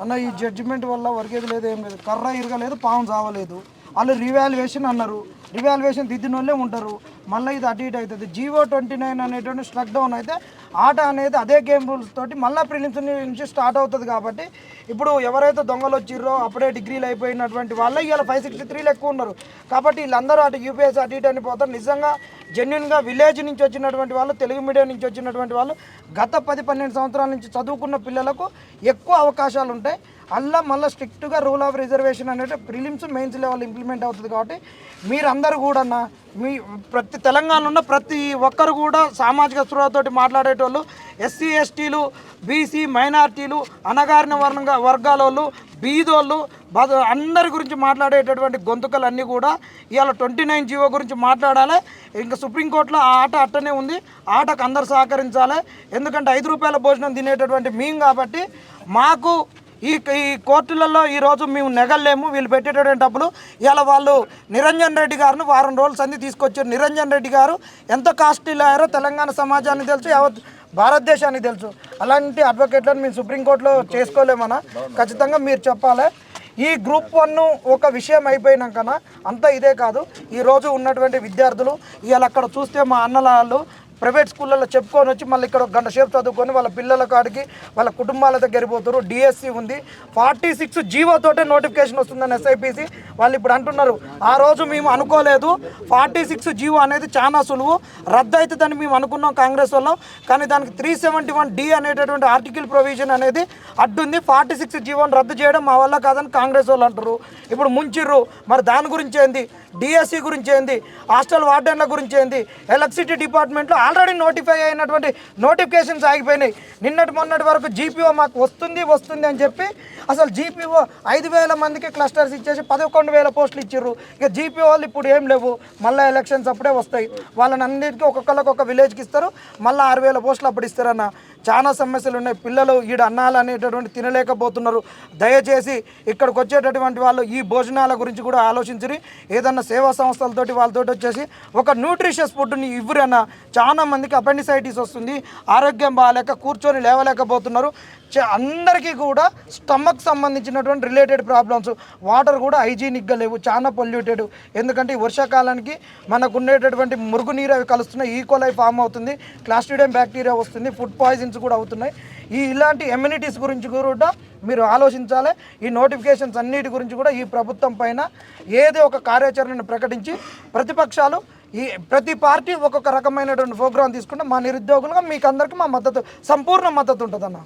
అన్న ఈ జడ్జిమెంట్ వల్ల వరకేది లేదు ఏం లేదు. కర్ర ఇరగలేదు పాము చావలేదు. వాళ్ళు రివాల్యుయేషన్ అన్నారు. రివాల్యుయేషన్ దిద్దినోళ్ళే ఉంటారు. మళ్ళీ ఇది అటు ఇటు అవుతుంది. జీవో ట్వంటీ నైన్ అనేటువంటి స్ట్రక్ డౌన్ అయితే ఆట అనేది అదే గేమ్ రూల్స్ తోటి మళ్ళీ ప్రిలిమ్స్ నుంచి స్టార్ట్ అవుతుంది కాబట్టి ఇప్పుడు ఎవరైతే దొంగలు వచ్చిర్రో అప్పుడే డిగ్రీలు అయిపోయినటువంటి వాళ్ళే ఇవాళ ఫైవ్ సిక్స్టీ త్రీలు ఎక్కువ ఉన్నారు. కాబట్టి వీళ్ళందరూ అటు యూపీఎస్ అటు ఇటు అని పోతారు. నిజంగా జెన్యున్గా విలేజ్ నుంచి వచ్చినటువంటి వాళ్ళు తెలుగు మీడియం నుంచి వచ్చినటువంటి వాళ్ళు గత పది పన్నెండు సంవత్సరాల నుంచి చదువుకున్న పిల్లలకు ఎక్కువ అవకాశాలు ఉంటాయి. అల్లా మళ్ళీ స్ట్రిక్ట్గా రూల్ ఆఫ్ రిజర్వేషన్ అనేది ప్రిలిమ్స్ మెయిన్స్ లెవెల్ ఇంప్లిమెంట్ అవుతుంది కాబట్టి మీరు అందరూ కూడా అన్న మీ ప్రతి తెలంగాణలో ఉన్న ప్రతి ఒక్కరు కూడా సామాజిక స్పృహతోటి మాట్లాడేటోళ్ళు ఎస్సీ ఎస్టీలు బీసీ మైనార్టీలు అనగారిన వర్గ వర్గాల వాళ్ళు బీదోళ్ళు బద అందరి గురించి మాట్లాడేటటువంటి గొంతుకలన్నీ కూడా ఇవాళ ట్వంటీ నైన్ జీవో గురించి మాట్లాడాలి. ఇంకా సుప్రీంకోర్టులో ఆ ఆట అట్టనే ఉంది. ఆటకు అందరు సహకరించాలి. ఎందుకంటే ఐదు రూపాయల భోజనం తినేటటువంటి మేము కాబట్టి మాకు ఈ ఈ కోర్టులలో ఈరోజు మేము నెగలేము. వీళ్ళు పెట్టేటటువంటి డబ్బులు ఇలా వాళ్ళు నిరంజన్ రెడ్డి గారిని వారం రోజుల సంధి తీసుకొచ్చారు. నిరంజన్ రెడ్డి గారు ఎంత కాస్ట్లీ లాయరో తెలంగాణ సమాజానికి తెలుసు యావత్ భారతదేశానికి తెలుసు. అలాంటి అడ్వకేట్లను మేము సుప్రీంకోర్టులో చేసుకోలేమన్నా. ఖచ్చితంగా మీరు చెప్పాలి. ఈ గ్రూప్ వన్ ఒక విషయం అయిపోయినాకన అంతా ఇదే కాదు. ఈరోజు ఉన్నటువంటి విద్యార్థులు ఇవాళ అక్కడ చూస్తే మా అన్నలాళ్ళు ప్రైవేట్ స్కూళ్ళల్లో చెప్పుకొని వచ్చి మళ్ళీ ఇక్కడ ఒక గంట సేపు చదువుకొని వాళ్ళ పిల్లల కాడికి వాళ్ళ కుటుంబాల దగ్గర పోతారు డిఎస్సి ఉంది. ఫార్టీ సిక్స్ జీవోతోటే నోటిఫికేషన్ వస్తుందని ఎస్ఐపిసి వాళ్ళు ఇప్పుడు అంటున్నారు. ఆ రోజు మేము అనుకోలేదు. ఫార్టీ సిక్స్ జీవో అనేది చాలా సులువు. రద్దు అవుతుందని మేము అనుకున్నాం కాంగ్రెస్ వాళ్ళం. కానీ దానికి త్రీ సెవెంటీ వన్ డి అనేటటువంటి ఆర్టికల్ ప్రొవిజన్ అనేది అడ్డుంది. ఫార్టీ సిక్స్ జీవోని రద్దు చేయడం మా వల్ల కాదని కాంగ్రెస్ వాళ్ళు అంటారు ఇప్పుడు ముంచిర్రు. మరి దాని గురించి ఏంది? డిఎస్సి గురించి ఏంది? హాస్టల్ వార్డెన్ల గురించి ఏంది? ఎలక్ట్రిసిటీ డిపార్ట్మెంట్లో ఆల్రెడీ నోటిఫై అయినటువంటి నోటిఫికేషన్స్ ఆగిపోయినాయి. నిన్నటి మొన్నటి వరకు జీపీఓ మాకు వస్తుంది వస్తుంది అని చెప్పి అసలు జీపీఓ ఐదు వేల మందికి క్లస్టర్స్ ఇచ్చేసి పదకొండు వేల పోస్టులు ఇచ్చిర్రు. ఇక జీపీఓ వాళ్ళు ఇప్పుడు ఏం లేవు. మళ్ళీ ఎలక్షన్స్ అప్పుడే వస్తాయి. వాళ్ళని అన్నిటికీ ఒక్కొక్కరికి ఒక విలేజ్కి ఇస్తారు. మళ్ళీ ఆరు వేల పోస్టులు అప్పుడు ఇస్తారన్న. చాలా సమస్యలు ఉన్నాయి. పిల్లలు ఈడ అన్నాలు అనేటటువంటి తినలేకపోతున్నారు. దయచేసి ఇక్కడికి వచ్చేటటువంటి వాళ్ళు ఈ భోజనాల గురించి కూడా ఆలోచించి ఏదన్నా సేవా సంస్థలతోటి వాళ్ళతోటి వచ్చేసి ఒక న్యూట్రిషియస్ ఫుడ్ని ఇవ్వరన్నా చాలా మందికి అపెండిసైటిస్ వస్తుంది. ఆరోగ్యం బాగాలేక కూర్చొని లేవలేకపోతున్నారు. అందరికీ కూడా స్టమక్ సంబంధించినటువంటి రిలేటెడ్ ప్రాబ్లమ్స్ వాటర్ కూడా హైజీనిక్గా లేవు చాలా పొల్యూటెడ్. ఎందుకంటే ఈ వర్షాకాలానికి మనకు ఉండేటటువంటి మురుగునీరు అవి కలుస్తున్నాయి e. ఈకోలై ఫామ్ అవుతుంది క్లాస్టిడియం బ్యాక్టీరియా వస్తుంది ఫుడ్ పాయిజన్స్ కూడా అవుతున్నాయి. ఈ ఇలాంటి ఎమ్యూనిటీస్ గురించి కూడా మీరు ఆలోచించాలి. ఈ నోటిఫికేషన్స్ అన్నిటి గురించి కూడా ఈ ప్రభుత్వం పైన ఏదో ఒక కార్యాచరణను ప్రకటించి ప్రతిపక్షాలు ఈ ప్రతి పార్టీ ఒక్కొక్క రకమైనటువంటి ప్రోగ్రాం తీసుకుంటే మా నిరుద్యోగులుగా మీకు అందరికీ మా మద్దతు సంపూర్ణ మద్దతు ఉంటుందన్న.